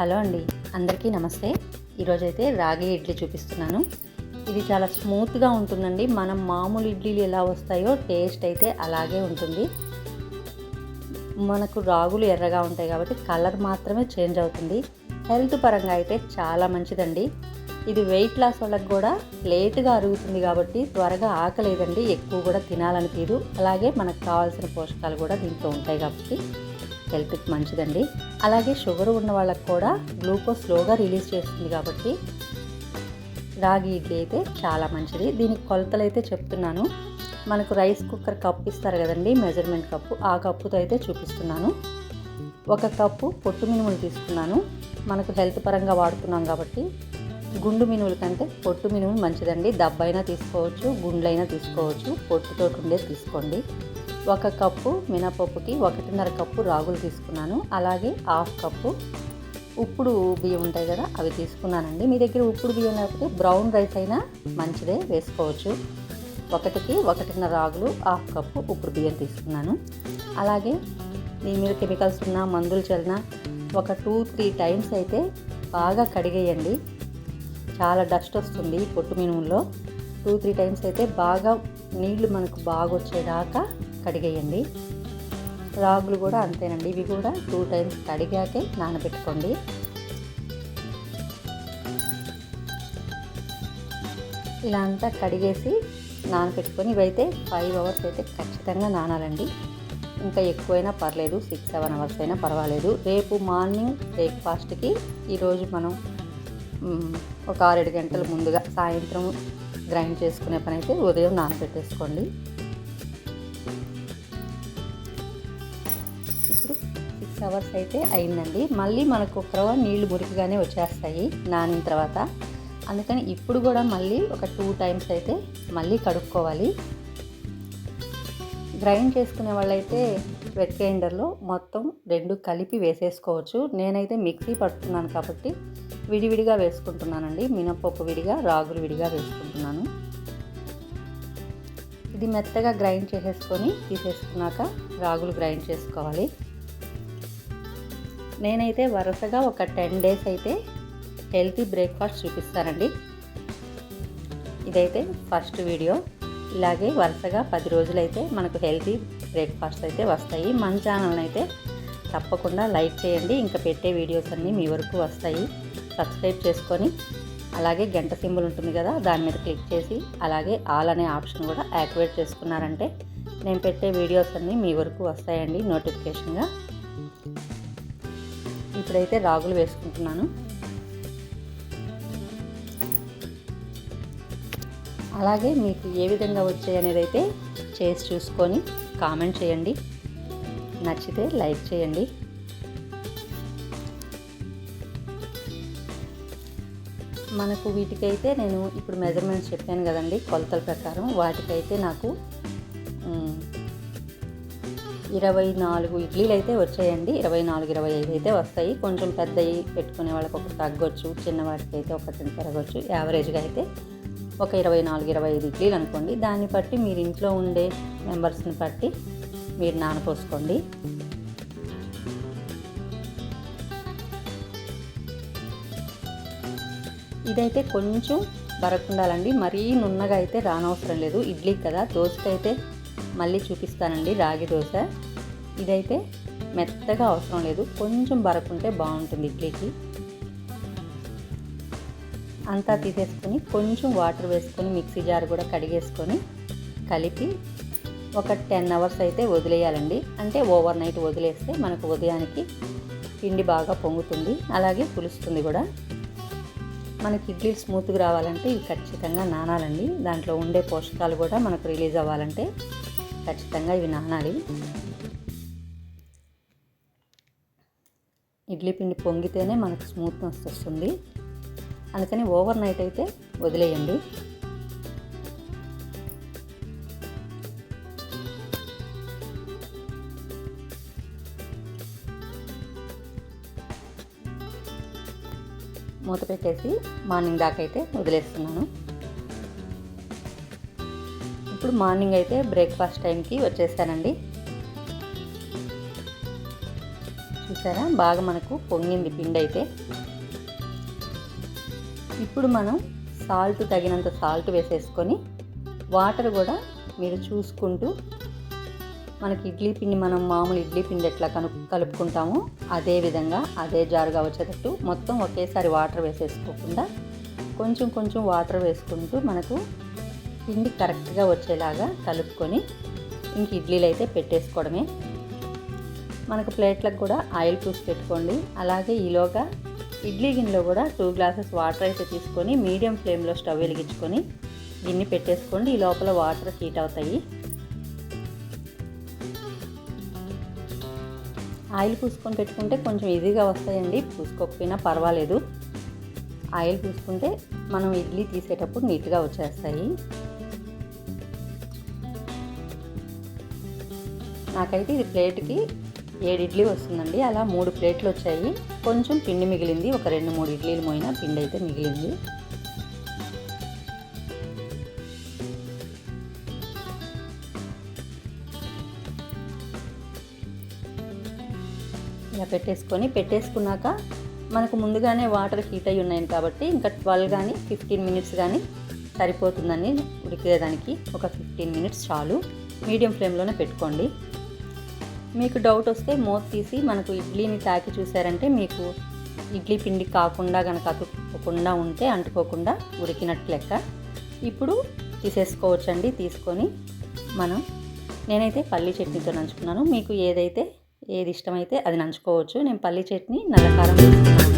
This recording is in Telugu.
హలో అండి. అందరికీ నమస్తే. ఈరోజైతే రాగి ఇడ్లీ చూపిస్తున్నాను. ఇది చాలా స్మూత్గా ఉంటుందండి. మనం మామూలు ఇడ్లీలు ఎలా వస్తాయో టేస్ట్ అయితే అలాగే ఉంటుంది. మనకు రాగులు ఎర్రగా ఉంటాయి కాబట్టి కలర్ మాత్రమే చేంజ్ అవుతుంది. హెల్త్ పరంగా అయితే చాలా మంచిదండి. ఇది వెయిట్ లాస్ వాళ్ళకి కూడా లేట్గా అరుగుతుంది కాబట్టి త్వరగా ఆకలేదండి. ఎక్కువ కూడా తినాలనిపించదు అలాగే మనకు కావాల్సిన పోషకాలు కూడా దీంట్లో ఉంటాయి కాబట్టి. హెల్త్కి మంచిదండి. అలాగే షుగర్ ఉన్న వాళ్ళకి కూడా గ్లూకోజ్ స్లోగా రిలీజ్ చేస్తుంది కాబట్టి రాగి ఇడ్లీ అయితే చాలా మంచిది. దీనికి కొలతలు అయితే చెప్తున్నాను. మనకు రైస్ కుక్కర్ కప్పు ఇస్తారు కదండి మెజర్మెంట్ కప్పు. ఆ కప్పుతో అయితే చూపిస్తున్నాను. ఒక కప్పు పొట్టు మినుములు తీసుకున్నాను. మనకు హెల్త్ పరంగా వాడుతున్నాం కాబట్టి గుండు మినుముల కంటే పొట్టు మినుములు మంచిదండి. దబ్బైనా తీసుకోవచ్చు గుండ్లైనా తీసుకోవచ్చు. పొట్టుతో ఉండే తీసుకోండి. ఒక కప్పు మినపప్పుకి ఒకటిన్నర కప్పు రాగులు తీసుకున్నాను. అలాగే హాఫ్ కప్పు ఉప్పుడు బియ్యం ఉంటాయి కదా అవి తీసుకున్నానండి. మీ దగ్గర ఉప్పుడు బియ్యం లేకపోతే బ్రౌన్ రైస్ అయినా మంచిదే వేసుకోవచ్చు. ఒకటికి ఒకటిన్నర రాగులు హాఫ్ కప్పు ఉప్పుడు బియ్యం తీసుకున్నాను. అలాగే దీని మీద కెమికల్స్ ఉన్న మందులు చల్లిన ఒక టూ త్రీ టైమ్స్ అయితే బాగా కడిగేయండి. చాలా డస్ట్ వస్తుంది పొట్టు మినుముల్లో. టూ త్రీ టైమ్స్ అయితే బాగా నీళ్ళు మనకు బాగా వచ్చేదాకా కడిగేయండి. రాగులు కూడా అంతేనండి. ఇవి కూడా టూ టైమ్స్ కడిగాకే నానబెట్టుకోండి. ఇలా అంతా కడిగేసి నానబెట్టుకొని ఇవైతే ఫైవ్ అవర్స్ అయితే ఖచ్చితంగా నానాలండి. ఇంకా ఎక్కువైనా పర్లేదు. సిక్స్ సెవెన్ అవర్స్ అయినా పర్వాలేదు. రేపు మార్నింగ్ బ్రేక్ఫాస్ట్కి ఈరోజు మనం ఒక ఆరేడు గంటల ముందుగా సాయంత్రం గ్రైండ్ చేసుకునే పని అయితే ఉదయం నానబెట్టేసుకోండి. సిక్స్ అవర్స్ అయితే అయిందండి. మళ్ళీ మనకు ఒక నీళ్ళు మురికిగానే వచ్చేస్తాయి నానిన తర్వాత. అందుకని ఇప్పుడు కూడా మళ్ళీ ఒక టూ టైమ్స్ అయితే మళ్ళీ కడుక్కోవాలి. గ్రైండ్ చేసుకునే వాళ్ళైతే వెట్ గ్రైండర్లో మొత్తం రెండు కలిపి వేసేసుకోవచ్చు. నేనైతే మిక్సీ పడుతున్నాను కాబట్టి విడివిడిగా వేసుకుంటున్నానండి. మినపప్పు విడిగా రాగులు విడిగా వేసుకుంటున్నాను. ఇది మెత్తగా గ్రైండ్ చేసేసుకొని తీసేసుకున్నాక రాగులు గ్రైండ్ చేసుకోవాలి. నేనైతే వరుసగా ఒక టెన్ డేస్ అయితే హెల్తీ బ్రేక్ఫాస్ట్ చూపిస్తానండి. ఇదైతే ఫస్ట్ వీడియో. ఇలాగే వరుసగా పది రోజులైతే మనకు హెల్తీ బ్రేక్ఫాస్ట్ అయితే వస్తాయి. మన ఛానల్ని అయితే తప్పకుండా లైక్ చేయండి. ఇంకా పెట్టే వీడియోస్ అన్నీ మీ వరకు వస్తాయి. సబ్స్క్రైబ్ చేసుకొని అలాగే గంట సింబల్ ఉంటుంది కదా దాని మీద క్లిక్ చేసి అలాగే ఆల్ అనే ఆప్షన్ కూడా యాక్టివేట్ చేసుకున్నారంటే నేను పెట్టే వీడియోస్ అన్నీ మీ వరకు వస్తాయండి నోటిఫికేషన్గా. ఇప్పుడైతే రాగులు వేసుకుంటున్నాను. అలాగే మీకు ఏ విధంగా వచ్చాయి అనేది అయితే చేసి చూసుకొని కామెంట్ చేయండి. నచ్చితే లైక్ చేయండి. మనకు వీటికైతే నేను ఇప్పుడు మెజర్మెంట్స్ చెప్పాను కదండి కొలతల ప్రకారం. వాటికైతే నాకు ఇరవై నాలుగు ఇడ్లీలు అయితే వచ్చాయండి. ఇరవై నాలుగు ఇరవై ఐదు అయితే వస్తాయి. కొంచెం పెద్దవి పెట్టుకునే వాళ్ళకి ఒకటి తగ్గొచ్చు. చిన్న వాటికి అయితే ఒకటి పెరగచ్చు. యావరేజ్గా అయితే ఒక ఇరవై నాలుగు ఇరవై ఐదు ఇడ్లీలు అనుకోండి. దాన్ని బట్టి మీరు ఇంట్లో ఉండే మెంబర్స్ని బట్టి మీరు నానపోసుకోండి ఇదైతే కొంచెం బరకుండాలండి మరీ నున్నగా అయితే రానవసరం లేదు. ఇడ్లీ కదా దోశకైతే మళ్ళీ చూపిస్తానండి రాగి దోశ. ఇదైతే మెత్తగా అవసరం లేదు కొంచెం బరకుంటే బాగుంటుంది ఇడ్లీకి. అంతా తీసేసుకొని కొంచెం వాటర్ వేసుకొని మిక్సీ జార్ కూడా కడిగేసుకొని కలిపి ఒక టెన్ అవర్స్ అయితే వదిలేయాలండి. అంటే ఓవర్ నైట్ వదిలేస్తే మనకు ఉదయానికి పిండి బాగా పొంగుతుంది అలాగే పులుస్తుంది కూడా. మనకి ఇడ్లీ స్మూత్గా రావాలంటే ఇవి ఖచ్చితంగా నానాలండి. దాంట్లో ఉండే పోషకాలు కూడా మనకు రిలీజ్ అవ్వాలంటే ఖచ్చితంగా ఇవి నానాలి. ఇడ్లీ పిండి పొంగితేనే మనకు స్మూత్నెస్ వస్తుంది. అందుకని ఓవర్ నైట్ అయితే వదిలేయండి. మూత పెట్టేసి మార్నింగ్ దాకా అయితే వదిలేస్తున్నాను. ఇప్పుడు మార్నింగ్ అయితే బ్రేక్ఫాస్ట్ టైంకి వచ్చేసానండి. చూసారా? బాగా మనకు పొంగింది పిండి అయితే. ఇప్పుడు మనం సాల్ట్ తగినంత సాల్ట్ వేసేసుకొని వాటర్ కూడా మీరు చూసుకుంటూ మనకి ఇడ్లీ పిండి మనం మామూలు ఇడ్లీ పిండి ఎట్లా కను కలుపుకుంటామో అదే విధంగా అదే జారుగా వచ్చేటట్టు మొత్తం ఒకేసారి వాటర్ వేసేసుకోకుండా కొంచెం కొంచెం వాటర్ వేసుకుంటూ మనకు పిండి కరెక్ట్గా వచ్చేలాగా కలుపుకొని ఇంక ఇడ్లీలు అయితే పెట్టేసుకోవడమే. మనకు ప్లేట్లకు కూడా ఆయిల్ పూసి పెట్టుకోండి. అలాగే ఈలోగా ఇడ్లీ గిన్నెలో కూడా టూ గ్లాసెస్ వాటర్ అయితే తీసుకొని మీడియం ఫ్లేమ్లో స్టవ్ వెలిగించుకొని గిన్నె పెట్టేసుకోండి. ఈ లోపల వాటర్ హీట్ అవుతాయి. ఆయిల్ పూసుకొని పెట్టుకుంటే కొంచెం ఈజీగా వస్తాయండి. పూసుకోకపోయినా పర్వాలేదు. ఆయిల్ పూసుకుంటే మనం ఇడ్లీ తీసేటప్పుడు నీట్గా వచ్చేస్తాయి. నాకైతే ఇది ప్లేట్కి ఏడు ఇడ్లీ వస్తుందండి. అలా మూడు ప్లేట్లు వచ్చాయి. కొంచెం పిండి మిగిలింది. ఒక రెండు మూడు ఇడ్లీలు మోయిన పిండి అయితే మిగిలింది. ఇలా పెట్టేసుకొని పెట్టేసుకున్నాక మనకు ముందుగానే వాటర్ హీట్ అయి ఉన్నాయి కాబట్టి ఇంకా ట్వెల్వ్ కానీ ఫిఫ్టీన్ మినిట్స్ కానీ సరిపోతుందని ఉడికేదానికి. ఒక ఫిఫ్టీన్ మినిట్స్ చాలు. మీడియం ఫ్లేమ్లోనే పెట్టుకోండి. మీకు డౌట్ వస్తే మూత తీసి మనకు ఇడ్లీని తాకి చూసారంటే మీకు ఇడ్లీ పిండి కాకుండా కనుక అతుక్కోకుండా ఉంటే అంటుకోకుండా ఉడికినట్టు లెక్క. ఇప్పుడు తీసేసుకోవచ్చండి తీసుకొని మనం నేనైతే పల్లీ చట్నీతో నంచుకున్నాను. మీకు ఏదైతే ఏది ఇష్టమైతే అది నంచుకోవచ్చు. నేను పల్లీ చట్నీ నల్లకారం తీసుకున్నాను